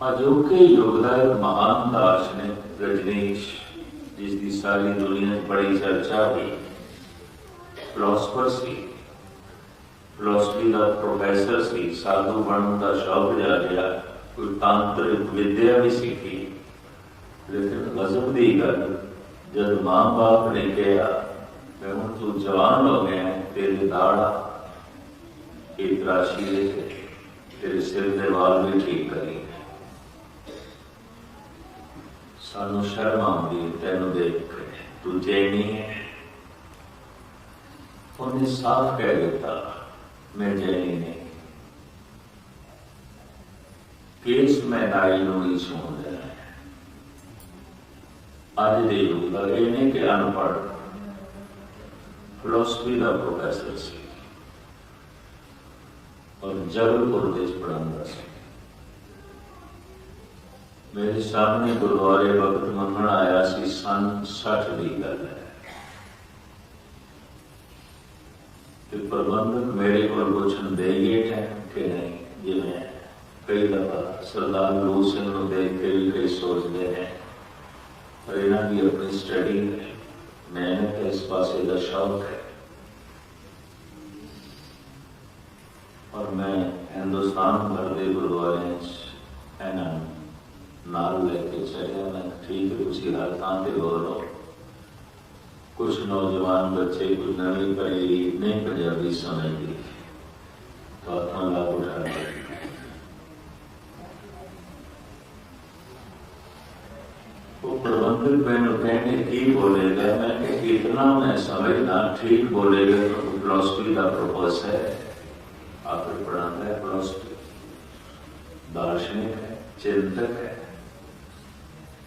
ਅਜੋਕੇ ਯੁੱਗ ਦਾ ਇੱਕ ਮਹਾਨ ਨੇ ਰਜਨੀਸ਼, ਜਿਸ ਦੀ ਸਾਰੀ ਦੁਨੀਆ 'ਚ ਬੜੀ ਚਰਚਾ ਹੋਈ ਫਿਲਾਸਫਰ ਸੀ। ਫਿਲਾਸਫੀ ਦਾ ਪ੍ਰੋਫੈਸਰ ਸੀ, ਸਾਧੂ ਬਣਨ ਦਾ ਸ਼ੌਕ ਜਾ ਰਿਹਾ, ਕੋਈ ਤਾਂਤਰਿਕ ਵਿਦਿਆ ਵੀ ਸਿੱਖੀ ਲੇਕਿਨ ਮਜ਼ਹਬ ਦੀ ਗੱਲ, ਜਦ ਮਾਂ-ਬਾਪ ਨੇ ਕਿਹਾ, ਮੈਂ ਹੁਣ ਤੂੰ ਜਵਾਨ ਹੋ ਗਿਆ ਤੇਰੇ ਦਾੜਾ ਇਹ ਤਰਾਸ਼ੀ ਦੇ ਤੇਰੇ ਸਿਰ ਦੇ ਵਾਲ ਵੀ ਠੀਕ ਕਰੀ। ਸਾਨੂੰ ਸ਼ਰਮ ਆਉਂਦੀ ਹੈ ਤੈਨੂੰ ਦੇਖ ਕੇ ਤੂੰ ਜੈਨੀ ਹੈ ਉਹਨੇ ਸਾਫ਼ ਕਹਿ ਦਿੱਤਾ ਮੈਂ ਜੈਨੀ ਨਹੀਂ ਕੇਸ ਮੈਂ ਨਾਈ ਨੂੰ ਹੀ ਸੁਣਦਾ ਅੱਜ ਦੇ ਯੁੱਗ ਦਾ ਇਹ ਨਹੀਂ ਕਿ ਅਨਪੜ੍ਹ ਫਿਲਾਸਫੀ ਦਾ ਪ੍ਰੋਫੈਸਰ ਸੀ ਔਰ ਜਬਲਪੁਰ ਦੇ ਪੜਾਉਂਦਾ ਸੀ میرے سامنے گرودوارے وقت منگن آیا سی سن سٹھ کی گل ہے۔ پربندک میرے کو پوچھن دے گیٹ ہے کہ نہیں؟ جی میں کئی دفعہ سردار گرو سنگھ دیکھ کے بھی کئی سوچتے ہیں۔ اور یہاں کی اپنی سٹڈی ہے۔ محنت اس پاس کا شوق ہے۔ اور میں ہندوستان بھر کے گرودوارے نال لے کے چلے میں ٹھیک اسی حالتان پہ ہو رہا کچھ نوجوان بچے کچھ نویں پڑھی نے پنجابی سمجھ گئی تو ہاتھوں لابھ اٹھا لیا بہن کہنے کی بولے گا میں کہ اتنا میں سمجھنا ٹھیک بولے گا فلوسفی کا پرپس ہے آپ پڑھانا ہے فلاسفی دارشنک ہے چنتک ہے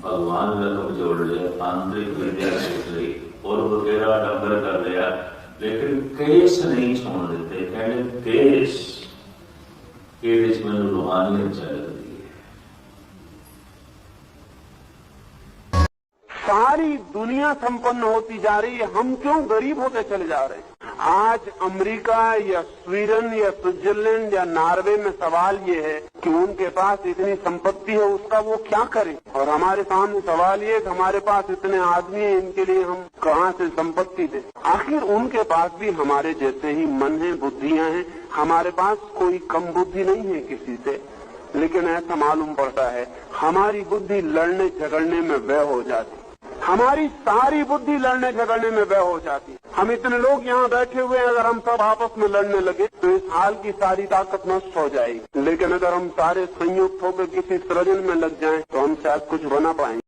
بھگوان کا تم جوڑ لیا، آنترک ودیا سیکھ لی، اور وغیرہ ڈمبر کر لیا، لیکن کیس نہیں چھوڑ دیتے، کہنے کیس کیس میں روحانیت چاہیے ساری دنیا سمپن ہوتی جا رہی ہے، ہم کیوں غریب ہوتے چلے جا رہے ہیں؟ آج امریکہ یا سویڈن یا سوئٹزرلینڈ یا ناروے میں سوال یہ ہے کہ ان کے پاس اتنی سمپتی ہے، اس کا وہ کیا کریں؟ اور ہمارے سامنے سوال یہ کہ ہمارے پاس اتنے آدمی ہیں، ان کے لیے ہم کہاں سے سمپتی دیں؟ آخر ان کے پاس بھی ہمارے جیسے ہی من ہیں، بدھیاں ہیں، ہمارے پاس کوئی کم بدھی نہیں ہے کسی سے۔ لیکن ایسا معلوم پڑتا ہے، ہماری بدھی لڑنے جھگڑنے میں وے ہو جاتی ہماری ساری بدھی لڑنے جھگڑنے میں بے ہو جاتی ہے۔ ہم اتنے لوگ یہاں بیٹھے ہوئے ہیں، اگر ہم سب آپس میں لڑنے لگے تو اس حال کی ساری طاقت نشٹ ہو جائے گی۔ لیکن اگر ہم سارے سنیکت ہو کے کسی سرجن میں لگ جائیں تو ہم شاید کچھ بنا پائیں۔